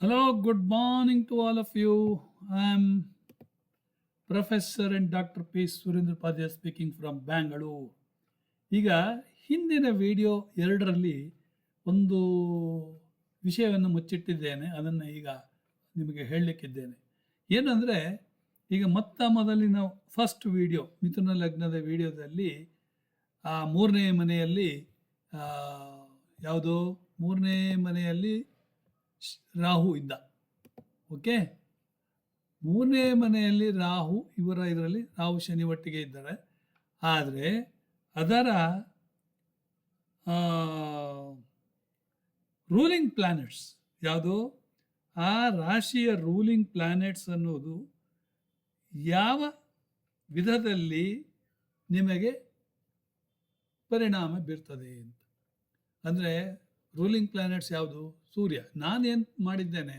Hello, good morning to all of you. I'm Professor and Dr. P. Surinder Padya speaking from Bangalore. ಈಗ ಹಿಂದಿನ video ಎರಡರಲ್ಲಿ ಒಂದು ವಿಷಯವನ್ನು ಮುಚ್ಚಿಟ್ಟಿದ್ದೇನೆ ಅದನ್ನು ಈಗ ನಿಮಗೆ ಹೇಳಲಿಕ್ಕಿದ್ದೇನೆ ಏನಂದರೆ ಈಗ ಮೊತ್ತ ಮೊದಲಿನ ಫಸ್ಟ್ ವಿಡಿಯೋ ಮಿಥುನ ಲಗ್ನದ ವಿಡಿಯೋದಲ್ಲಿ ಆ ಮೂರನೇ ಮನೆಯಲ್ಲಿ ಯಾವುದೋ ಮೂರನೇ ಮನೆಯಲ್ಲಿ ರಾಹು ಇದ್ದ. ಓಕೆ? ಮೂರನೇ ಮನೆಯಲ್ಲಿ ರಾಹು, ಇವರ ಇದರಲ್ಲಿ ರಾಹು ಶನಿ ಒಟ್ಟಿಗೆ ಇದ್ದಾರೆ. ಆದರೆ ಅದರ ರೂಲಿಂಗ್ ಪ್ಲಾನೆಟ್ಸ್ ಯಾವುದು? ಆ ರಾಶಿಯ ರೂಲಿಂಗ್ ಪ್ಲಾನೆಟ್ಸ್ ಅನ್ನೋದು ಯಾವ ವಿಧದಲ್ಲಿ ನಿಮಗೆ ಪರಿಣಾಮ ಬೀರ್ತದೆ ಅಂತ. ಅಂದರೆ ರೂಲಿಂಗ್ ಪ್ಲಾನೆಟ್ಸ್ ಯಾವುದು? ಸೂರ್ಯ. ನಾನೇನು ಮಾಡಿದ್ದೇನೆ,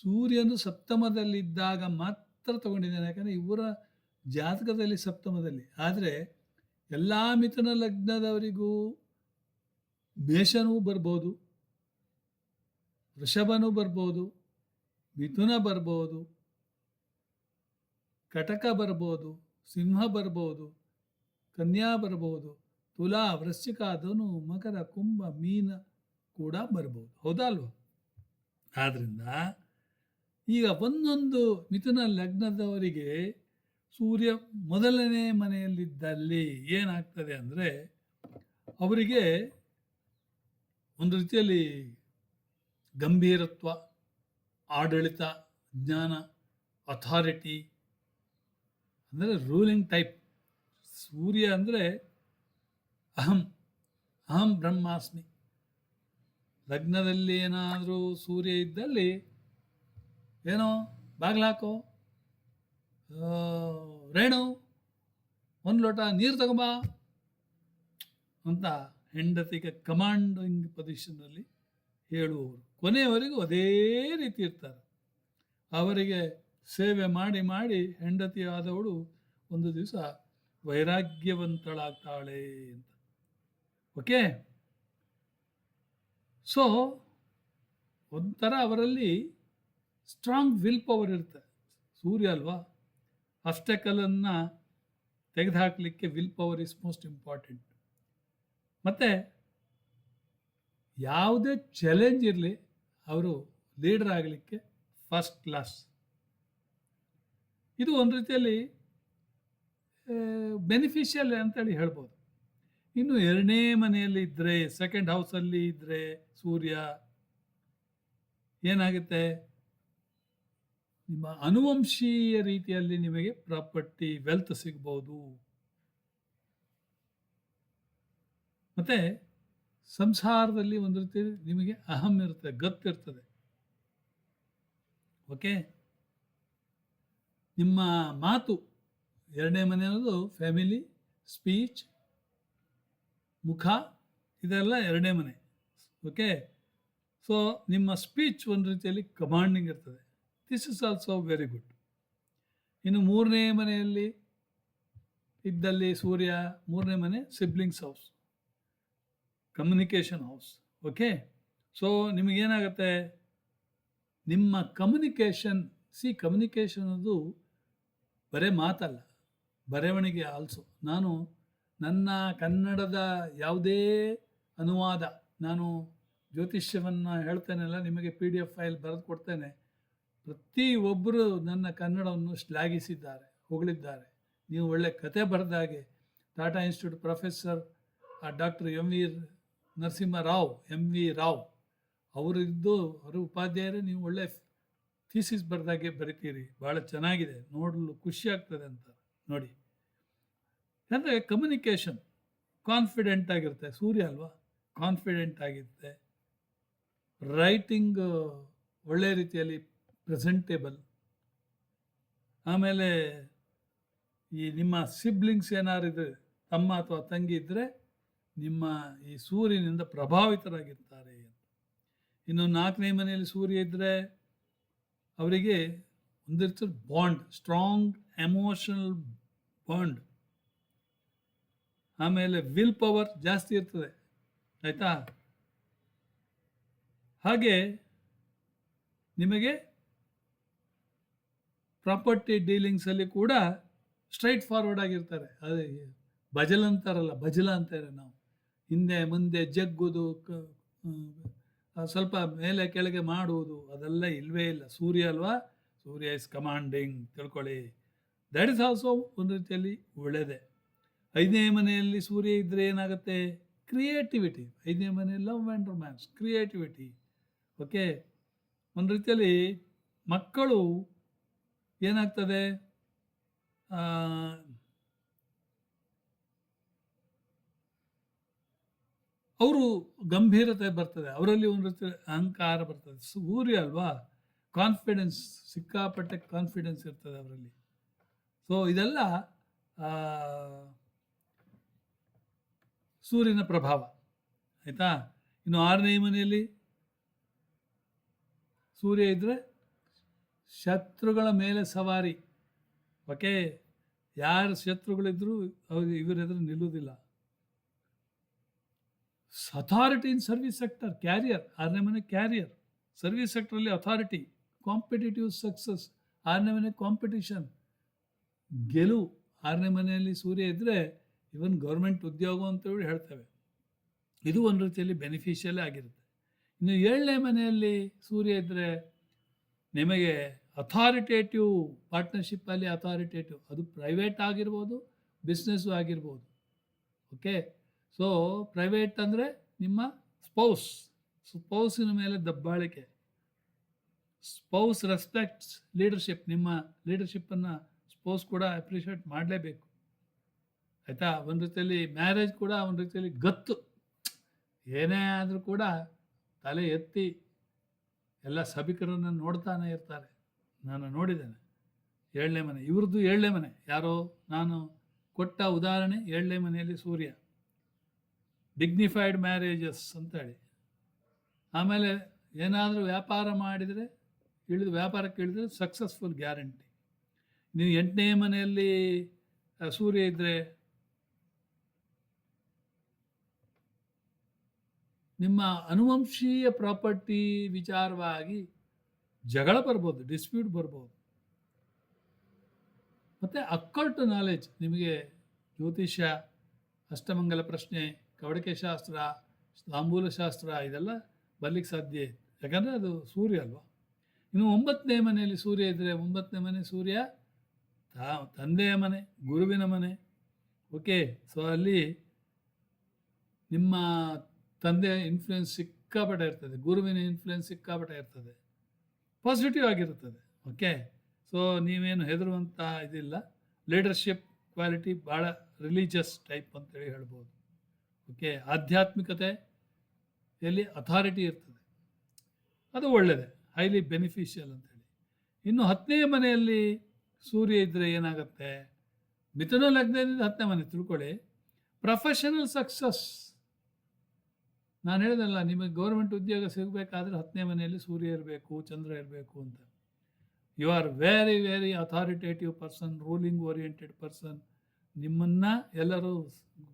ಸೂರ್ಯನು ಸಪ್ತಮದಲ್ಲಿದ್ದಾಗ ಮಾತ್ರ ತಗೊಂಡಿದ್ದೇನೆ. ಯಾಕಂದರೆ ಇವರ ಜಾತಕದಲ್ಲಿ ಸಪ್ತಮದಲ್ಲಿ. ಆದರೆ ಎಲ್ಲ ಮಿಥುನ ಲಗ್ನದವರಿಗೂ ಮೇಷನೂ ಬರ್ಬೋದು, ವೃಷಭನೂ ಬರ್ಬೋದು, ಮಿಥುನ ಬರ್ಬೋದು, ಕಟಕ ಬರ್ಬೋದು, ಸಿಂಹ ಬರ್ಬೋದು, ಕನ್ಯಾ ಬರ್ಬೋದು, ತುಲಾ, ವೃಶ್ಚಿಕ, ಧನು, ಮಕರ, ಕುಂಭ, ಮೀನ ಕೂಡ ಬರ್ಬೋದು. ಹೌದಲ್ವ? ಆದ್ದರಿಂದ ಈಗ ಒಂದೊಂದು ಮಿಥುನ ಲಗ್ನದವರಿಗೆ ಸೂರ್ಯ ಮೊದಲನೇ ಮನೆಯಲ್ಲಿದ್ದಲ್ಲಿ ಏನಾಗ್ತದೆ ಅಂದರೆ ಅವರಿಗೆ ಒಂದು ರೀತಿಯಲ್ಲಿ ಗಂಭೀರತ್ವ, ಆಡಳಿತ, ಜ್ಞಾನ, ಅಥಾರಿಟಿ, ಅಂದರೆ ರೂಲಿಂಗ್ ಟೈಪ್. ಸೂರ್ಯ ಅಂದರೆ ಅಹಂ ಅಹಂ ಬ್ರಹ್ಮಾಸ್ಮಿ. ಲಗ್ನದಲ್ಲಿ ಏನಾದರೂ ಸೂರ್ಯ ಇದ್ದಲ್ಲಿ ಏನೋ ಬಾಗ್ಲಾಕೋ ರೇಣು, ಒಂದು ಲೋಟ ನೀರು ತಗೊಂಬಾ ಅಂತ ಹೆಂಡತಿಗೆ ಕಮಾಂಡಿಂಗ್ ಪೊಸಿಷನ್ನಲ್ಲಿ ಹೇಳುವವರು. ಕೊನೆಯವರೆಗೂ ಅದೇ ರೀತಿ ಇರ್ತಾರೆ. ಅವರಿಗೆ ಸೇವೆ ಮಾಡಿ ಮಾಡಿ ಹೆಂಡತಿ ಆದವಳು ಒಂದು ದಿವಸ ವೈರಾಗ್ಯವಂತಳಾಗ್ತಾಳೆ ಅಂತ. ಓಕೆ ಸೊ ಒಂಥರ ಅವರಲ್ಲಿ ಸ್ಟ್ರಾಂಗ್ ವಿಲ್ ಪವರ್ ಇರುತ್ತೆ. ಸೂರ್ಯ ಅಲ್ವಾ? ಅಷ್ಟಕಲನ್ನು ತೆಗೆದುಹಾಕಲಿಕ್ಕೆ will power is most important ಮತ್ತು ಯಾವುದೇ ಚಾಲೆಂಜ್ ಇರಲಿ, ಅವರು ಲೀಡರ್ ಆಗಲಿಕ್ಕೆ ಫಸ್ಟ್ ಕ್ಲಾಸ್ ಇದು ಒಂದು ರೀತಿಯಲ್ಲಿ ಬೆನಿಫಿಷಿಯಲ್ ಅಂತೇಳಿ ಹೇಳ್ಬೋದು. ಇನ್ನು ಎರಡನೇ ಮನೆಯಲ್ಲಿ ಇದ್ದರೆ ಸೆಕೆಂಡ್ ಹೌಸಲ್ಲಿ ಇದ್ದರೆ ಸೂರ್ಯ ಏನಾಗುತ್ತೆ? ನಿಮ್ಮ ಅನುವಂಶೀಯ ರೀತಿಯಲ್ಲಿ ನಿಮಗೆ ಪ್ರಾಪರ್ಟಿ ವೆಲ್ತ್ ಸಿಗ್ಬೋದು. ಮತ್ತು ಸಂಸಾರದಲ್ಲಿ ಒಂದು ರೀತಿ ನಿಮಗೆ ಅಹಂ ಇರುತ್ತೆ ಗೊತ್ತಿರ್ತದೆ ಓಕೆ ನಿಮ್ಮ ಮಾತು ಎರಡನೇ ಮನೆ ಅನ್ನೋದು ಫ್ಯಾಮಿಲಿ ಸ್ಪೀಚ್ ಮುಖ, ಇದೆಲ್ಲ ಎರಡನೇ ಮನೆ. ಓಕೆ ಸೊ ನಿಮ್ಮ ಸ್ಪೀಚ್ ಒಂದು ರೀತಿಯಲ್ಲಿ ಕಮಾಂಡಿಂಗ್ ಇರ್ತದೆ. This is also very good ಇನ್ನು ಮೂರನೇ ಮನೆಯಲ್ಲಿ ಇದ್ದಲ್ಲಿ ಸೂರ್ಯ, ಮೂರನೇ ಮನೆ siblings house communication house okay so ನಿಮಗೇನಾಗುತ್ತೆ? ನಿಮ್ಮ ಕಮ್ಯುನಿಕೇಷನ್ ಸಿ ಕಮ್ಯುನಿಕೇಷನ್ ಅದು ಬರೇ ಮಾತಲ್ಲ, ಬರವಣಿಗೆ ಆಲ್ಸೋ ನಾನು ನನ್ನ ಕನ್ನಡದ ಯಾವುದೇ ಅನುವಾದ, ನಾನು ಜ್ಯೋತಿಷ್ಯವನ್ನು ಹೇಳ್ತೇನೆಲ್ಲ, ನಿಮಗೆ ಪಿ ಡಿ ಎಫ್ ಫೈಲ್ ಬರೆದು ಕೊಡ್ತೇನೆ. ಪ್ರತಿಯೊಬ್ಬರು ನನ್ನ ಕನ್ನಡವನ್ನು ಶ್ಲಾಘಿಸಿದ್ದಾರೆ, ಹೊಗಳಿದ್ದಾರೆ. ನೀವು ಒಳ್ಳೆ ಕತೆ ಬರೆದಾಗೆ Tata institute professor doctor M V Narasimharao, M V Rao, ಅವರಿದ್ದು, ಅವರ ಉಪಾಧ್ಯಾಯರೇ, ನೀವು ಒಳ್ಳೆ ಥೀಸಿಸ್ ಬರೆದಾಗೆ ಬರಿತೀರಿ. ಭಾಳ ಚೆನ್ನಾಗಿದೆ, ನೋಡಲು ಖುಷಿ ಆಗ್ತದೆ ಅಂತ. ನೋಡಿ. ಅಂದರೆ ಕಮ್ಯುನಿಕೇಷನ್ ಕಾನ್ಫಿಡೆಂಟ್ ಆಗಿರುತ್ತೆ. ಸೂರ್ಯ ಅಲ್ವಾ? ಕಾನ್ಫಿಡೆಂಟ್ ಆಗಿರುತ್ತೆ. ರೈಟಿಂಗ್ ಒಳ್ಳೆ ರೀತಿಯಲ್ಲಿ ಪ್ರೆಸೆಂಟೇಬಲ್ ಆಮೇಲೆ ಈ ನಿಮ್ಮ ಸಿಬ್ಲಿಂಗ್ಸ್ ಏನಾರಿದ್ರೆ, ತಮ್ಮ ಅಥವಾ ತಂಗಿ ಇದ್ದರೆ ನಿಮ್ಮ ಈ ಸೂರ್ಯನಿಂದ ಪ್ರಭಾವಿತರಾಗಿರ್ತಾರೆ ಅಂತ. ಇನ್ನು ನಾಲ್ಕನೇ ಮನೆಯಲ್ಲಿ ಸೂರ್ಯ ಇದ್ದರೆ ಅವರಿಗೆ ಒಂದಿರ್ತದೆ ಬಾಂಡ್ ಸ್ಟ್ರಾಂಗ್ ಎಮೋಷನಲ್ ಬಾಂಡ್ ಆಮೇಲೆ ವಿಲ್ ಪವರ್ ಜಾಸ್ತಿ ಇರ್ತದೆ. ಆಯಿತಾ? ಹಾಗೆ ನಿಮಗೆ ಪ್ರಾಪರ್ಟಿ ಡೀಲಿಂಗ್ಸಲ್ಲಿ ಕೂಡ ಸ್ಟ್ರೈಟ್ ಫಾರ್ವರ್ಡ್ ಆಗಿರ್ತಾರೆ. ಅದೇ ಬಜಲ್ ಅಂತಾರಲ್ಲ ಬಜಲ ಅಂತಾರೆ ನಾವು. ಹಿಂದೆ, ಮುಂದೆ ಜಗ್ಗುದು ಸ್ವಲ್ಪ ಮೇಲೆ ಕೆಳಗೆ ಮಾಡುವುದು, ಅದೆಲ್ಲ ಇಲ್ಲವೇ ಇಲ್ಲ. ಸೂರ್ಯ ಅಲ್ವಾ? ಸೂರ್ಯ ಇಸ್ ಕಮಾಂಡಿಂಗ್ ತಿಳ್ಕೊಳ್ಳಿ. ದಟ್ ಇಸ್ ಆಲ್ಸೋ ಒಂದು ರೀತಿಯಲ್ಲಿ ಒಳ್ಳೆಯದೇ ಐದನೇ ಮನೆಯಲ್ಲಿ ಸೂರ್ಯ ಇದ್ದರೆ ಏನಾಗುತ್ತೆ? ಕ್ರಿಯೇಟಿವಿಟಿ ಐದನೇ ಮನೆ love and romance creativity okay ಒಂದು ರೀತಿಯಲ್ಲಿ ಮಕ್ಕಳು ಏನಾಗ್ತದೆ? ಅವರು ಗಂಭೀರತೆ ಬರ್ತದೆ. ಅವರಲ್ಲಿ ಒಂದು ರೀತಿ ಅಹಂಕಾರ ಬರ್ತದೆ. ಸೂರ್ಯ ಅಲ್ವಾ? ಕಾನ್ಫಿಡೆನ್ಸ್ ಸಿಕ್ಕಾಪಟ್ಟೆ ಕಾನ್ಫಿಡೆನ್ಸ್ ಇರ್ತದೆ ಅವರಲ್ಲಿ. ಸೊ ಇದೆಲ್ಲ ಸೂರ್ಯನ ಪ್ರಭಾವ. ಆಯಿತಾ? ಇನ್ನು ಆರನೇ ಮನೆಯಲ್ಲಿ ಸೂರ್ಯ ಇದ್ದರೆ ಶತ್ರುಗಳ ಮೇಲೆ ಸವಾರಿ. ಓಕೆ? ಯಾರು ಶತ್ರುಗಳಿದ್ರು ಅವ್ರು ಇವರೆದುರು ನಿಲ್ಲುವುದಿಲ್ಲ. Authority in service sector career ಆರನೇ ಮನೆ ಕ್ಯಾರಿಯರ್ ಸರ್ವಿಸ್ ಸೆಕ್ಟ್ರಲ್ಲಿ ಅಥಾರಿಟಿ ಕಾಂಪಿಟೇಟಿವ್ ಸಕ್ಸಸ್ ಆರನೇ ಮನೆ ಕಾಂಪಿಟಿಷನ್ ಗೆಲುವು. ಆರನೇ ಮನೆಯಲ್ಲಿ ಸೂರ್ಯ ಇದ್ದರೆ ಇವನ್ ಗೌರ್ಮೆಂಟ್ ಉದ್ಯೋಗ ಅಂತೇಳಿ ಹೇಳ್ತೇವೆ. ಇದು ಒಂದು ರೀತಿಯಲ್ಲಿ ಬೆನಿಫಿಷಿಯಲ್ ಆಗಿರುತ್ತೆ. ಇನ್ನು ಏಳನೇ ಮನೆಯಲ್ಲಿ ಸೂರ್ಯ ಇದ್ದರೆ ನಿಮಗೆ ಅಥಾರಿಟೇಟಿವ್ ಪಾರ್ಟ್ನರ್ಶಿಪ್ಪಲ್ಲಿ ಅಥಾರಿಟೇಟಿವ್ ಅದು ಪ್ರೈವೇಟ್ ಆಗಿರ್ಬೋದು ಬಿಸ್ನೆಸ್ಸು ಆಗಿರ್ಬೋದು. ಓಕೆ ಸೊ ಪ್ರೈವೇಟ್ ಅಂದರೆ ನಿಮ್ಮ ಸ್ಪೌಸ್ ಸ್ಪೌಸಿನ ಮೇಲೆ ದಬ್ಬಾಳಿಕೆ. ಸ್ಪೌಸ್ ರೆಸ್ಪೆಕ್ಟ್ಸ್ ಲೀಡರ್ಶಿಪ್ ನಿಮ್ಮ ಲೀಡರ್ಶಿಪ್ಪನ್ನು ಸ್ಪೌಸ್ ಕೂಡ ಅಪ್ರಿಷಿಯೇಟ್ ಮಾಡಲೇಬೇಕು. ಆಯಿತಾ? ಒಂದು ರೀತಿಯಲ್ಲಿ ಮ್ಯಾರೇಜ್ ಕೂಡ ಒಂದು ರೀತಿಯಲ್ಲಿ ಗತ್ತು. ಏನೇ ಆದರೂ ಕೂಡ ತಲೆ ಎತ್ತಿ ಎಲ್ಲ ಸಭಿಕರನ್ನು ನೋಡ್ತಾನೆ ಇರ್ತಾರೆ. ನಾನು ನೋಡಿದ್ದೇನೆ. ಏಳನೇ ಮನೆ, ಇವ್ರದ್ದು ಏಳನೇ ಮನೆ. ಯಾರೋ ನಾನು ಕೊಟ್ಟ ಉದಾಹರಣೆ ಏಳನೇ ಮನೆಯಲ್ಲಿ ಸೂರ್ಯ. ಡಿಗ್ನಿಫೈಡ್ ಮ್ಯಾರೇಜಸ್ ಅಂತೇಳಿ. ಆಮೇಲೆ ಏನಾದರೂ ವ್ಯಾಪಾರ ಮಾಡಿದರೆ, ಇಳಿದು ವ್ಯಾಪಾರಕ್ಕೆ ಇಳಿದ್ರೆ ಸಕ್ಸಸ್ಫುಲ್ ಗ್ಯಾರಂಟಿ ನೀವು ಎಂಟನೇ ಮನೆಯಲ್ಲಿ ಸೂರ್ಯ ಇದ್ದರೆ ನಿಮ್ಮ ಅನುವಂಶೀಯ ಪ್ರಾಪರ್ಟಿ ವಿಚಾರವಾಗಿ ಜಗಳ ಬರ್ಬೋದು ಡಿಸ್ಪ್ಯೂಟ್ ಬರ್ಬೋದು. ಮತ್ತು ಅಕ್ಕಲ್ಟ್ ನಾಲೆಜ್ ನಿಮಗೆ ಜ್ಯೋತಿಷ್ಯ, ಅಷ್ಟಮಂಗಲ ಪ್ರಶ್ನೆ, ಕವಡಿಕೆ ಶಾಸ್ತ್ರ ತಾಂಬೂಲಶಾಸ್ತ್ರ ಇದೆಲ್ಲ ಬರ್ಲಿಕ್ಕೆ ಸಾಧ್ಯ ಇದೆ. ಯಾಕಂದರೆ ಅದು ಸೂರ್ಯ ಅಲ್ವಾ? ಇನ್ನು ಒಂಬತ್ತನೇ ಮನೆಯಲ್ಲಿ ಸೂರ್ಯ ಇದ್ದರೆ ಒಂಬತ್ತನೇ ಮನೆ ಸೂರ್ಯ ತಾ, ತಂದೆಯ ಮನೆ, ಗುರುವಿನ ಮನೆ. ಓಕೆ ಸೊ ಅಲ್ಲಿ ನಿಮ್ಮ ತಂದೆಯ ಇನ್ಫ್ಲುಯೆನ್ಸ್ ಸಿಕ್ಕಾಪಟ್ಟೆ ಇರ್ತದೆ, ಗುರುವಿನ ಇನ್ಫ್ಲುಯೆನ್ಸ್ ಸಿಕ್ಕಾಪಟ್ಟೆ ಇರ್ತದೆ ಪಾಸಿಟಿವ್ ಆಗಿರುತ್ತದೆ ಓಕೆ ಸೊ ನೀವೇನು ಹೆದರುವಂಥ ಇದಿಲ್ಲ ಲೀಡರ್ಶಿಪ್ ಕ್ವಾಲಿಟಿ ಭಾಳ ರಿಲೀಜಿಯಸ್ ಟೈಪ್ ಅಂತೇಳಿ ಹೇಳ್ಬೋದು ಓಕೆ ಆಧ್ಯಾತ್ಮಿಕತೆ ಎಲ್ಲಿ ಅಥಾರಿಟಿ ಇರ್ತದೆ, ಅದು ಒಳ್ಳೆಯದೆ ಹೈಲಿ ಬೆನಿಫಿಷಿಯಲ್ ಅಂತೇಳಿ. ಇನ್ನು ಹತ್ತನೇ ಮನೆಯಲ್ಲಿ ಸೂರ್ಯ ಇದ್ದರೆ ಏನಾಗುತ್ತೆ? ಮಿಥುನ ಲಗ್ನದಿಂದ ಹತ್ತನೇ ಮನೆ ತಿಳ್ಕೊಳ್ಳಿ ಪ್ರೊಫೆಷನಲ್ ಸಕ್ಸಸ್ ನಾನು ಹೇಳಿದಲ್ಲ, ನಿಮಗೆ ಗೌರ್ಮೆಂಟ್ ಉದ್ಯೋಗ ಸಿಗಬೇಕಾದ್ರೆ ಹತ್ತನೇ ಮನೆಯಲ್ಲಿ ಸೂರ್ಯ ಇರಬೇಕು, ಚಂದ್ರ ಇರಬೇಕು ಅಂತ. You are very very authoritative person ruling oriented person ನಿಮ್ಮನ್ನು ಎಲ್ಲರೂ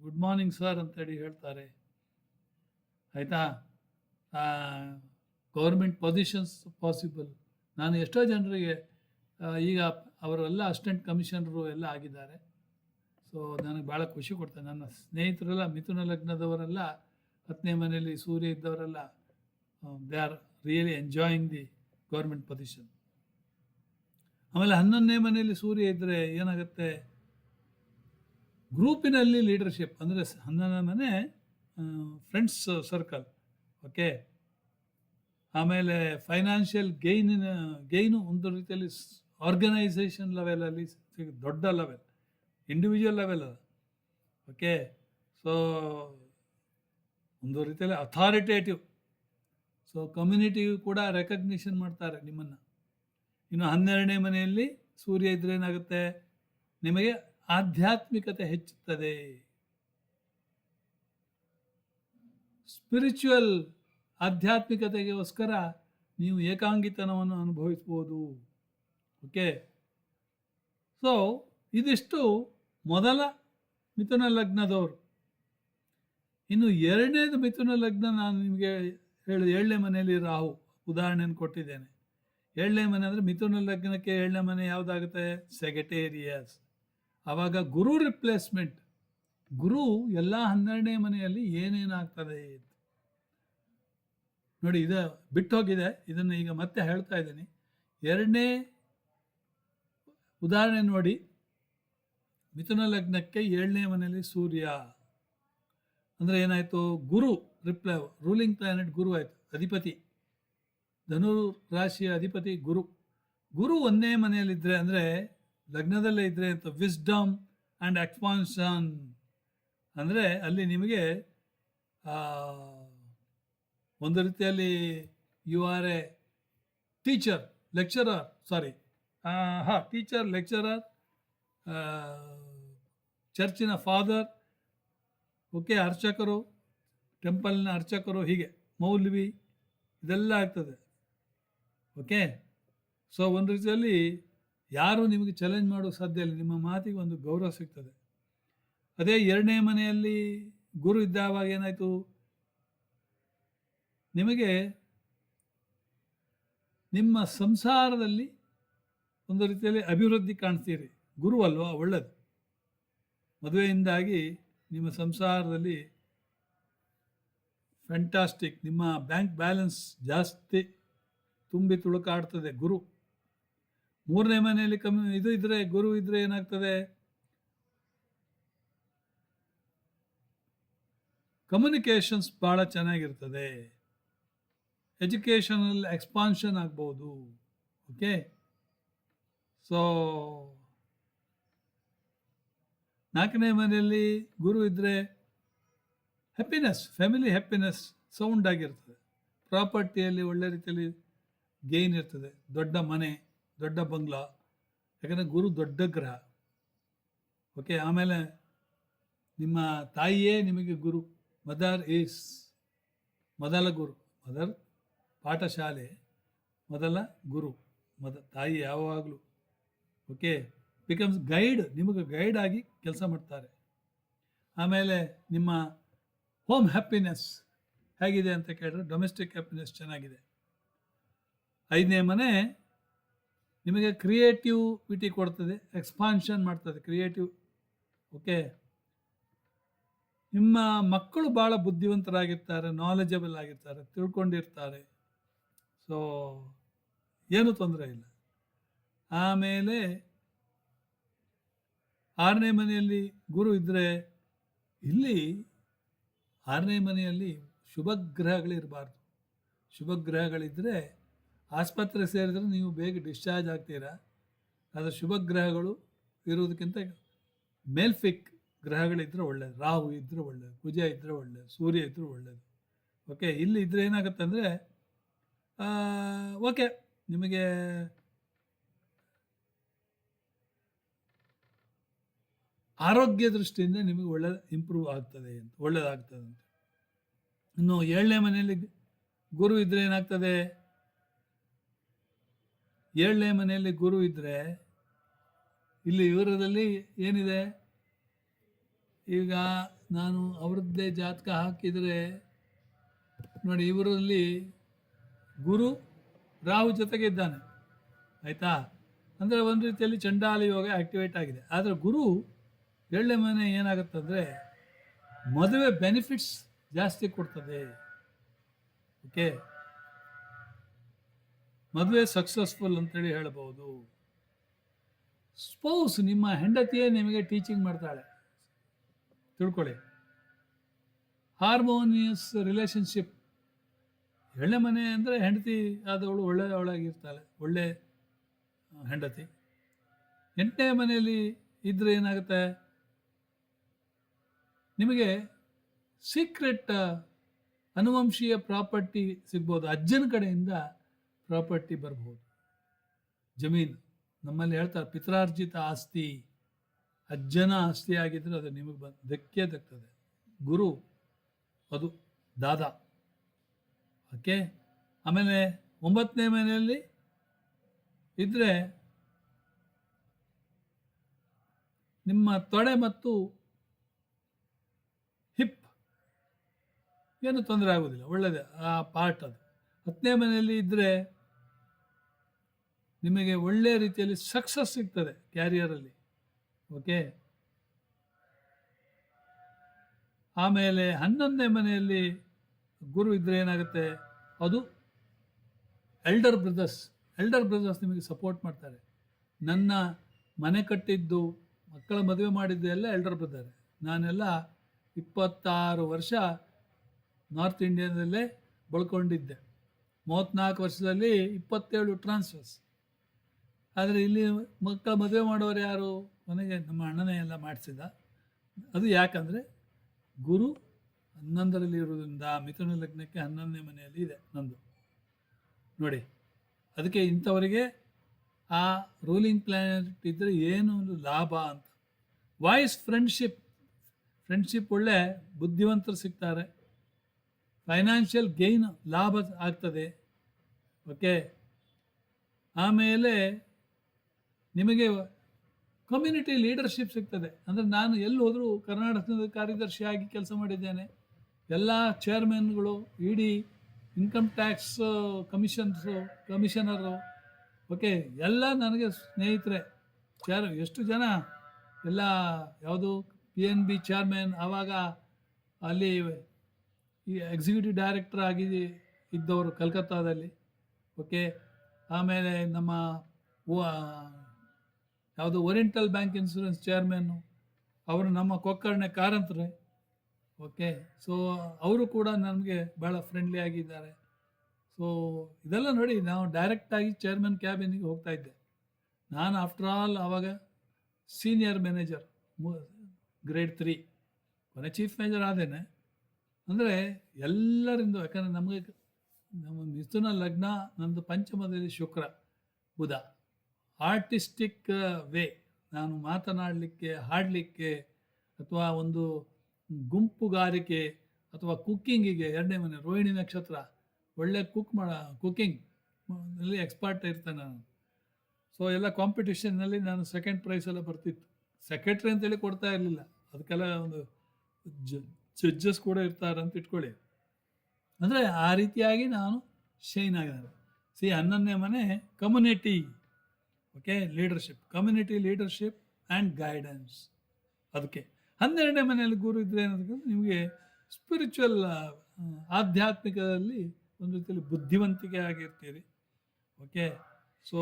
ಗುಡ್ ಮಾರ್ನಿಂಗ್ ಸರ್ ಅಂತೇಳಿ ಹೇಳ್ತಾರೆ. ಆಯಿತಾ? ಗೌರ್ಮೆಂಟ್ ಪೊಸಿಷನ್ಸ್ ಪಾಸಿಬಲ್ ನಾನು ಎಷ್ಟೋ ಜನರಿಗೆ ಈಗ ಅವರೆಲ್ಲ ಅಸಿಸ್ಟೆಂಟ್ ಕಮಿಷನರು ಎಲ್ಲ ಆಗಿದ್ದಾರೆ. ಸೊ ನನಗೆ ಭಾಳ ಖುಷಿ ಕೊಡ್ತೇನೆ ನನ್ನ ಸ್ನೇಹಿತರೆಲ್ಲ, ಮಿಥುನ ಲಗ್ನದವರೆಲ್ಲ ಹತ್ತನೇ ಮನೆಯಲ್ಲಿ ಸೂರ್ಯ ಇದ್ದವರೆಲ್ಲ they are really enjoying the government position ಆಮೇಲೆ ಹನ್ನೊಂದನೇ ಮನೆಯಲ್ಲಿ ಸೂರ್ಯ ಇದ್ದರೆ ಏನಾಗುತ್ತೆ? ಗ್ರೂಪಿನಲ್ಲಿ ಲೀಡರ್ಶಿಪ್ ಅಂದರೆ ಹನ್ನೊಂದನೇ ಮನೆ ಫ್ರೆಂಡ್ಸ್ ಸರ್ಕಲ್ ಓಕೆ ಆಮೇಲೆ ಫೈನಾನ್ಷಿಯಲ್ ಗೈನಿನ ಗೈನು ಒಂದು ರೀತಿಯಲ್ಲಿ ಆರ್ಗನೈಸೇಷನ್ ಲೆವೆಲಲ್ಲಿ ದೊಡ್ಡ level individual level okay so ಒಂದು ರೀತಿಯಲ್ಲಿ ಅಥಾರಿಟೇಟಿವ್ ಸೊ ಕಮ್ಯುನಿಟಿಯು ಕೂಡ ರೆಕಗ್ನಿಷನ್ ಮಾಡ್ತಾರೆ ನಿಮ್ಮನ್ನು. ಇನ್ನು ಹನ್ನೆರಡನೇ ಮನೆಯಲ್ಲಿ ಸೂರ್ಯ ಇದ್ರೆ ಏನಾಗುತ್ತೆ? ನಿಮಗೆ ಆಧ್ಯಾತ್ಮಿಕತೆ ಹೆಚ್ಚುತ್ತದೆ. ಸ್ಪಿರಿಚುವಲ್ ಆಧ್ಯಾತ್ಮಿಕತೆಗೋಸ್ಕರ ನೀವು ಏಕಾಂಗಿತನವನ್ನು ಅನುಭವಿಸ್ಬೋದು. ಓಕೆ ಸೊ ಇದಿಷ್ಟು ಮೊದಲ ಮಿಥುನ ಲಗ್ನದವರು. ಇನ್ನು ಎರಡನೇದು ಮಿಥುನ ಲಗ್ನ ನಾನು ನಿಮಗೆ ಹೇಳಿ, ಏಳನೇ ಮನೆಯಲ್ಲಿ ರಾಹು ಉದಾಹರಣೆಯನ್ನು ಕೊಟ್ಟಿದ್ದೇನೆ. ಏಳನೇ ಮನೆ ಅಂದರೆ ಮಿಥುನ ಲಗ್ನಕ್ಕೆ ಏಳನೇ ಮನೆ ಯಾವುದಾಗುತ್ತೆ? ಸೆಗೆಟೇರಿಯಸ್ ಆವಾಗ ಗುರು ರಿಪ್ಲೇಸ್ಮೆಂಟ್ ಗುರು ಎಲ್ಲ ಹನ್ನೆರಡನೇ ಮನೆಯಲ್ಲಿ ಏನೇನಾಗ್ತದೆ ನೋಡಿ, ಇದು ಬಿಟ್ಟು ಹೋಗಿದೆ ಇದನ್ನು ಈಗ ಮತ್ತೆ ಹೇಳ್ತಾ ಇದ್ದೀನಿ. ಎರಡನೇ ಉದಾಹರಣೆ ನೋಡಿ. ಮಿಥುನ ಲಗ್ನಕ್ಕೆ ಏಳನೇ ಮನೆಯಲ್ಲಿ ಸೂರ್ಯ. ಅಂದರೆ ಏನಾಯಿತು? Guru reply ruling planet Guru ಆಯಿತು, ಅಧಿಪತಿ. ಧನು ರಾಶಿಯ ಅಧಿಪತಿ ಗುರು. ಗುರು ಒಂದೇ ಮನೆಯಲ್ಲಿದ್ದರೆ ಅಂದರೆ ಲಗ್ನದಲ್ಲೇ ಇದ್ದರೆ ಅಂತ ವಿಸ್ಡಮ್ ಆ್ಯಂಡ್ ಎಕ್ಸ್ಪಾನ್ಷನ್ ಅಂದರೆ ಅಲ್ಲಿ ನಿಮಗೆ ಒಂದು ರೀತಿಯಲ್ಲಿ you are a teacher lecturer sorry ಹಾಂ ಟೀಚರ್ ಲೆಕ್ಚರರ್ ಚರ್ಚಿನ ಫಾದರ್ ಓಕೆ, ಅರ್ಚಕರು, ಟೆಂಪಲ್ನ ಅರ್ಚಕರು ಹೀಗೆ, ಮೌಲ್ವಿ, ಇದೆಲ್ಲ ಆಗ್ತದೆ. ಓಕೆ? ಸೊ ಒಂದು ರೀತಿಯಲ್ಲಿ ಯಾರು ನಿಮಗೆ ಚಾಲೆಂಜ್ ಮಾಡೋ ಸಾಧ್ಯ ಇಲ್ಲ, ನಿಮ್ಮ ಮಾತಿಗೆ ಒಂದು ಗೌರವ ಸಿಗ್ತದೆ. ಅದೇ ಎರಡನೇ ಮನೆಯಲ್ಲಿ ಗುರು ಇದ್ದಾವಾಗ ಏನಾಯಿತು? ನಿಮಗೆ ನಿಮ್ಮ ಸಂಸಾರದಲ್ಲಿ ಒಂದು ರೀತಿಯಲ್ಲಿ ಅಭಿವೃದ್ಧಿ ಕಾಣ್ತೀರಿ ಗುರು ಅಲ್ವಾ? ಒಳ್ಳೆಯದು ಮದುವೆಯಿಂದಾಗಿ ನಿಮ್ಮ ಸಂಸಾರದಲ್ಲಿ ಫ್ಯಾಂಟಾಸ್ಟಿಕ್ ನಿಮ್ಮ ಬ್ಯಾಂಕ್ ಬ್ಯಾಲೆನ್ಸ್ ಜಾಸ್ತಿ ತುಂಬಿ ತುಳುಕಾಡ್ತದೆ ಗುರು. ಮೂರನೇ ಮನೆಯಲ್ಲಿ ಕಮ್ಮಿ ಇದು ಇದ್ದರೆ ಗುರು ಇದ್ದರೆ ಏನಾಗ್ತದೆ? ಕಮ್ಯುನಿಕೇಷನ್ಸ್ ಭಾಳ ಚೆನ್ನಾಗಿರ್ತದೆ. ಎಜುಕೇಷನಲ್ ಎಕ್ಸ್ಪಾನ್ಷನ್ ಆಗ್ಬೋದು. ಓಕೆ ಸೊ ನಾಲ್ಕನೇ ಮನೆಯಲ್ಲಿ ಗುರು ಇದ್ದರೆ ಹ್ಯಾಪಿನೆಸ್ ಫ್ಯಾಮಿಲಿ ಹ್ಯಾಪಿನೆಸ್ ಸೌಂಡ್ ಆಗಿರ್ತದೆ. ಪ್ರಾಪರ್ಟಿಯಲ್ಲಿ ಒಳ್ಳೆ ರೀತಿಯಲ್ಲಿ ಗೇನ್ ಇರ್ತದೆ. ದೊಡ್ಡ ಮನೆ, ದೊಡ್ಡ ಬಂಗ್ಲಾ. ಯಾಕಂದರೆ ಗುರು ದೊಡ್ಡ ಗ್ರಹ. ಓಕೆ ಆಮೇಲೆ ನಿಮ್ಮ ತಾಯಿಯೇ ನಿಮಗೆ ಗುರು. ಮದರ್ ಈಸ್ ಮೊದಲ ಗುರು. ಮದರ್ ಪಾಠಶಾಲೆ. ಮೊದಲ ಗುರು. ಮದ ತಾಯಿ ಯಾವಾಗಲೂ. ಓಕೆ ಬಿಕಮ್ಸ್ ಗೈಡ್ ನಿಮಗೆ ಗೈಡ್ ಆಗಿ ಕೆಲಸ ಮಾಡ್ತಾರೆ. ಆಮೇಲೆ ನಿಮ್ಮ ಹೋಮ್ ಹ್ಯಾಪಿನೆಸ್ ಹೇಗಿದೆ ಅಂತ ಕೇಳಿದ್ರೆ ಡೊಮೆಸ್ಟಿಕ್ ಹ್ಯಾಪಿನೆಸ್ ಚೆನ್ನಾಗಿದೆ. ಐದನೇ ಮನೆ ನಿಮಗೆ ಕ್ರಿಯೇಟಿವಿಟಿ ಕೊಡ್ತದೆ ಎಕ್ಸ್ಪಾನ್ಷನ್ ಮಾಡ್ತದೆ ಕ್ರಿಯೇಟಿವ್ ಓಕೆ ನಿಮ್ಮ ಮಕ್ಕಳು ಭಾಳ ಬುದ್ಧಿವಂತರಾಗಿರ್ತಾರೆ ನಾಲೆಜಬಲ್ ಆಗಿರ್ತಾರೆ, ತಿಳ್ಕೊಂಡಿರ್ತಾರೆ. ಸೊ ಏನೂ ತೊಂದರೆ ಇಲ್ಲ. ಆಮೇಲೆ ಆರನೇ ಮನೆಯಲ್ಲಿ ಗುರು ಇದ್ದರೆ ಇಲ್ಲಿ ಆರನೇ ಮನೆಯಲ್ಲಿ ಶುಭ ಗ್ರಹಗಳಿರಬಾರ್ದು. ಶುಭ ಗ್ರಹಗಳಿದ್ದರೆ ಆಸ್ಪತ್ರೆ ಸೇರಿದ್ರೆ ನೀವು ಬೇಗ ಡಿಸ್ಚಾರ್ಜ್ ಆಗ್ತೀರಾ? ಆದರೆ ಶುಭ ಗ್ರಹಗಳು ಇರೋದಕ್ಕಿಂತ ಮೇಲ್ಫಿಕ್ ಗ್ರಹಗಳಿದ್ದರೆ ಒಳ್ಳೆಯದು ರಾಹು ಇದ್ದರೆ ಒಳ್ಳೆಯದು ಕುಜ ಇದ್ದರೆ ಒಳ್ಳೆಯದು ಸೂರ್ಯ ಇದ್ದರೆ ಒಳ್ಳೆಯದು ಓಕೆ ಇಲ್ಲಿ ಇದ್ದರೆ ಏನಾಗುತ್ತೆ ಅಂದರೆ ಓಕೆ ನಿಮಗೆ ಆರೋಗ್ಯ ದೃಷ್ಟಿಯಿಂದ ನಿಮಗೆ ಒಳ್ಳೆ ಇಂಪ್ರೂವ್ ಆಗ್ತದೆ ಅಂತ ಒಳ್ಳೆಯದಾಗ್ತದೆ ಅಂತ. ಇನ್ನು ಏಳನೇ ಮನೆಯಲ್ಲಿ ಗುರು ಇದ್ದರೆ ಏನಾಗ್ತದೆ? ಏಳನೇ ಮನೆಯಲ್ಲಿ ಗುರು ಇದ್ದರೆ ಇಲ್ಲಿ ಇವರದಲ್ಲಿ ಏನಿದೆ? ಈಗ ನಾನು ಅವರದ್ದೇ ಜಾತಕ ಹಾಕಿದರೆ ನೋಡಿ ಇವರಲ್ಲಿ ಗುರು ರಾಹು ಜೊತೆಗೆ ಇದ್ದಾನೆ. ಆಯಿತಾ? ಅಂದರೆ ಒಂದು ರೀತಿಯಲ್ಲಿ ಚಂಡಾಲ ಯೋಗ ಆ್ಯಕ್ಟಿವೇಟ್ ಆಗಿದೆ. ಆದರೆ ಗುರು ಏಳನೇ ಮನೆ ಏನಾಗುತ್ತಂದರೆ ಮದುವೆ ಬೆನಿಫಿಟ್ಸ್ ಜಾಸ್ತಿ ಕೊಡ್ತದೆ. ಓಕೆ ಮದುವೆ ಸಕ್ಸಸ್ಫುಲ್ ಅಂತೇಳಿ ಹೇಳ್ಬೋದು. ಸ್ಪೌಸ್ ನಿಮ್ಮ ಹೆಂಡತಿಯೇ ನಿಮಗೆ ಟೀಚಿಂಗ್ ಮಾಡ್ತಾಳೆ. ತಿಳ್ಕೊಳ್ಳಿ. ಹಾರ್ಮೋನಿಯಸ್ ರಿಲೇಷನ್ಶಿಪ್ ಎಳ್ಳೆ ಮನೆ ಅಂದರೆ ಹೆಂಡತಿ ಆದವಳು ಒಳ್ಳೆ ಅವಳಾಗಿರ್ತಾಳೆ. ಒಳ್ಳೆ ಹೆಂಡತಿ. ಎಂಟನೇ ಮನೆಯಲ್ಲಿ ಇದ್ದರೆ ಏನಾಗುತ್ತೆ? ನಿಮಗೆ ಸೀಕ್ರೆಟ್ ಅನುವಂಶೀಯ ಪ್ರಾಪರ್ಟಿ ಸಿಗ್ಬೋದು. ಅಜ್ಜನ ಕಡೆಯಿಂದ ಪ್ರಾಪರ್ಟಿ ಬರ್ಬೋದು. ಜಮೀನು, ನಮ್ಮಲ್ಲಿ ಹೇಳ್ತಾರೆ, ಪಿತ್ರಾರ್ಜಿತ ಆಸ್ತಿ, ಅಜ್ಜನ ಆಸ್ತಿ ಆಗಿದ್ದರೆ ಅದು ನಿಮಗೆ ಬಂದು, ಧಕ್ಕೆ ದಕ್ತದೆ ಗುರು, ಅದು ದಾದಾ. ಓಕೆ? ಆಮೇಲೆ ಒಂಬತ್ತನೇ ಮನೆಯಲ್ಲಿ ಇದ್ದರೆ ನಿಮ್ಮ ತೊಡೆ ಮತ್ತು ಏನು ತೊಂದರೆ ಆಗೋದಿಲ್ಲ ಒಳ್ಳೆಯದೇ ಆ ಪಾರ್ಟ್ ಅದು. ಹತ್ತನೇ ಮನೆಯಲ್ಲಿ ಇದ್ದರೆ ನಿಮಗೆ ಒಳ್ಳೆಯ ರೀತಿಯಲ್ಲಿ ಸಕ್ಸಸ್ ಸಿಗ್ತದೆ ಕ್ಯಾರಿಯರಲ್ಲಿ ಓಕೆ ಆಮೇಲೆ ಹನ್ನೊಂದನೇ ಮನೆಯಲ್ಲಿ ಗುರು ಇದ್ದರೆ ಏನಾಗುತ್ತೆ? ಅದು ಎಲ್ಡರ್ ಬ್ರದರ್ಸ್ ಎಲ್ಡರ್ ಬ್ರದರ್ಸ್ ನಿಮಗೆ ಸಪೋರ್ಟ್ ಮಾಡ್ತಾರೆ. ನನ್ನ ಮನೆ ಕಟ್ಟಿದ್ದು, ಮಕ್ಕಳ ಮದುವೆ ಮಾಡಿದ್ದು ಎಲ್ಲ ಎಲ್ಡರ್ ಬ್ರದರ್ ನಾನೆಲ್ಲ ಇಪ್ಪತ್ತಾರು ವರ್ಷ ನಾರ್ತ್ ಇಂಡಿಯಾದಲ್ಲೇ ಬಳ್ಕೊಂಡಿದ್ದೆ. ಮೂವತ್ತ್ನಾಲ್ಕು ವರ್ಷದಲ್ಲಿ ಇಪ್ಪತ್ತೇಳು ಟ್ರಾನ್ಸ್ಫರ್ಸ್ ಆದರೆ ಇಲ್ಲಿ ಮಕ್ಕಳ ಮದುವೆ ಮಾಡೋರು ಯಾರು? ಮನೆಗೆ ನಮ್ಮ ಅಣ್ಣನೇ ಎಲ್ಲ ಮಾಡಿಸಿದ. ಅದು ಯಾಕಂದರೆ ಗುರು ಹನ್ನೊಂದರಲ್ಲಿ ಇರೋದ್ರಿಂದ ಮಿಥುನ ಲಗ್ನಕ್ಕೆ ಹನ್ನೊಂದನೇ ಮನೆಯಲ್ಲಿ ಇದೆ ನಂದು. ನೋಡಿ, ಅದಕ್ಕೆ ಇಂಥವರಿಗೆ ಆ ರೂಲಿಂಗ್ ಪ್ಲ್ಯಾನೆಟ್ ಇದ್ದರೆ ಏನು ಒಂದು ಲಾಭ ಅಂತ. ವಾಯ್ಸ್ ಫ್ರೆಂಡ್ಶಿಪ್ ಫ್ರೆಂಡ್ಶಿಪ್ ಒಳ್ಳೆ ಬುದ್ಧಿವಂತರು ಸಿಗ್ತಾರೆ. ಫೈನಾನ್ಷಿಯಲ್ ಗೈನ್ ಲಾಭ ಆಗ್ತದೆ. ಓಕೆ ಆಮೇಲೆ ನಿಮಗೆ ಕಮ್ಯುನಿಟಿ ಲೀಡರ್ಶಿಪ್ ಸಿಗ್ತದೆ. ಅಂದರೆ ನಾನು ಎಲ್ಲಿ ಹೋದರೂ ಕರ್ನಾಟಕದ ಕಾರ್ಯದರ್ಶಿಯಾಗಿ ಕೆಲಸ ಮಾಡಿದ್ದೇನೆ. ಎಲ್ಲ ಚೇರ್ಮನ್ಗಳು ED income tax commissions commissioner okay ಎಲ್ಲ ನನಗೆ ಸ್ನೇಹಿತರೆ ಚೇರ್ ಎಷ್ಟು ಜನ? ಎಲ್ಲ ಯಾವುದು? ಪಿ ಎನ್ ಬಿ ಚೇರ್ಮನ್ ಆವಾಗ ಅಲ್ಲಿ ಈ ಎಕ್ಸಿಕ್ಯೂಟಿವ್ ಡೈರೆಕ್ಟರ್ ಆಗಿ ಇದ್ದವರು ಕಲ್ಕತ್ತಾದಲ್ಲಿ. ಓಕೆ ಆಮೇಲೆ ನಮ್ಮ ಯಾವುದು ಓರಿಯೆಂಟಲ್ ಬ್ಯಾಂಕ್ ಇನ್ಶೂರೆನ್ಸ್ ಚೇರ್ಮನ್ನು ಅವರು ನಮ್ಮ ಕೊಕ್ಕರ್ಣೆ ಕಾರಂತರೆ. ಓಕೆ ಸೊ ಅವರು ಕೂಡ ನನಗೆ ಭಾಳ ಫ್ರೆಂಡ್ಲಿ ಆಗಿದ್ದಾರೆ. ಸೊ ಇದೆಲ್ಲ ನೋಡಿ ನಾವು ಡೈರೆಕ್ಟಾಗಿ ಚೇರ್ಮನ್ ಕ್ಯಾಬಿನಿಗೆ ಹೋಗ್ತಾ ಇದ್ದೆ. ನಾನು ಆಫ್ಟರ್ ಆಲ್ ಆವಾಗ ಸೀನಿಯರ್ ಮ್ಯಾನೇಜರ್ ಗ್ರೇಡ್ ತ್ರೀ ಕೊನೆ ಚೀಫ್ ಮ್ಯಾನೇಜರ್ ಆದೇನೆ. ಅಂದರೆ ಎಲ್ಲರಿಂದ, ಯಾಕಂದರೆ ನಮಗೆ ನಮ್ಮ ಮಿಥುನ ಲಗ್ನ ನಂದು ಪಂಚಮದಲ್ಲಿ ಶುಕ್ರ, ಬುಧ. ಆರ್ಟಿಸ್ಟಿಕ್ ವೇ, ನಾನು ಮಾತನಾಡಲಿಕ್ಕೆ, ಹಾಡಲಿಕ್ಕೆ, ಅಥವಾ ಒಂದು ಗುಂಪುಗಾರಿಕೆ ಅಥವಾ ಕುಕ್ಕಿಂಗಿಗೆ, ಎರಡನೇ ಮನೆ, ರೋಹಿಣಿ ನಕ್ಷತ್ರ, ಒಳ್ಳೆ ಕುಕ್ ಮಾಡ ಕುಕ್ಕಿಂಗ್ ಅಲ್ಲಿ ಎಕ್ಸ್ಪರ್ಟ್ ಇರ್ತೇನೆ ನಾನು. ಸೊ ಎಲ್ಲ ಕಾಂಪಿಟೇಷನ್ನಲ್ಲಿ ನಾನು ಸೆಕೆಂಡ್ ಪ್ರೈಸ್ ಎಲ್ಲ ಬರ್ತಿತ್ತು. ಸೆಕ್ರೆಟ್ರಿ ಅಂತೇಳಿ ಕೊಡ್ತಾ ಇರಲಿಲ್ಲ. ಅದಕ್ಕೆಲ್ಲ ಒಂದು ಜಡ್ಜಸ್ ಕೂಡ ಇರ್ತಾರೆ ಅಂತ ಇಟ್ಕೊಳ್ಳಿ. ಅಂದರೆ ಆ ರೀತಿಯಾಗಿ ನಾನು ಶೈನ್ ಆಗಿದ್ದಾರೆ ಸಿ ಹನ್ನೊಂದನೇ ಮನೆ community okay leadership community leadership and guidance ಅದಕ್ಕೆ ಹನ್ನೆರಡನೇ ಮನೆಯಲ್ಲಿ ಗುರು ಇದ್ದರೆ ಏನಂತಂದ್ರೆ ನಿಮಗೆ ಸ್ಪಿರಿಚುವಲ್ ಆಧ್ಯಾತ್ಮಿಕದಲ್ಲಿ ಒಂದು ರೀತಿಯಲ್ಲಿ ಬುದ್ಧಿವಂತಿಕೆ ಆಗಿರ್ತೀರಿ. ಓಕೆ ಸೊ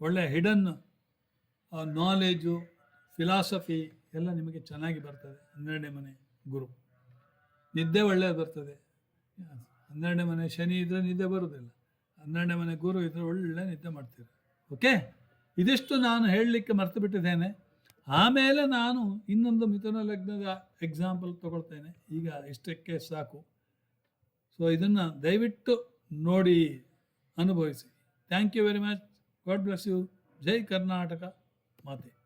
ಒಳ್ಳೆ ಹಿಡನ್ ನಾಲೇಜು ಫಿಲಾಸಫಿ ಎಲ್ಲ ನಿಮಗೆ ಚೆನ್ನಾಗಿ ಬರ್ತದೆ. ಹನ್ನೆರಡನೇ ಮನೆ ಗುರು. ನಿದ್ದೆ ಒಳ್ಳೆಯದು ಬರ್ತದೆ. ಹನ್ನೆರಡನೇ ಮನೆ ಶನಿ ಇದ್ದರೆ ನಿದ್ದೆ ಬರೋದಿಲ್ಲ. ಹನ್ನೆರಡನೇ ಮನೆ ಗುರು ಇದ್ದರೆ ಒಳ್ಳೆ ನಿದ್ದೆ ಮಾಡ್ತೀರಿ? ಓಕೆ ಇದಿಷ್ಟು ನಾನು ಹೇಳಲಿಕ್ಕೆ ಮರ್ತು ಬಿಟ್ಟಿದ್ದೇನೆ. ಆಮೇಲೆ ನಾನು ಇನ್ನೊಂದು ಮಿಥುನ ಲಗ್ನದ ಎಕ್ಸಾಂಪಲ್ ತಗೊಳ್ತೇನೆ. ಈಗ ಇಷ್ಟಕ್ಕೆ ಸಾಕು. ಸೊ ಇದನ್ನು ದಯವಿಟ್ಟು ನೋಡಿ ಅನುಭವಿಸಿ. Thank you very much god bless you ಜೈ ಕರ್ನಾಟಕ ಮಾತೆ.